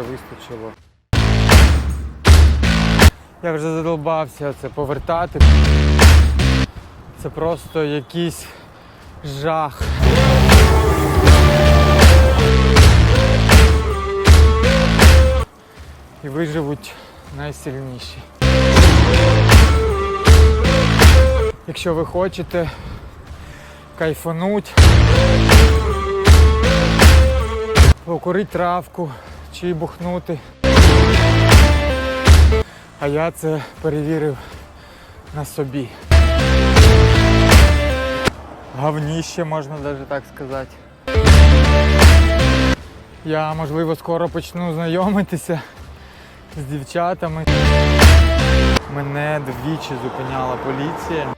вже вистачило. Я вже задолбався це повертати. Це просто якийсь жах. І виживуть найсильніші. Якщо ви хочете кайфануть, покурити травку чи бухнути. А я це перевірив на собі. Гавніще, можна навіть так сказати. Я, можливо, скоро почну знайомитися з дівчатами. Мене двічі зупиняла поліція.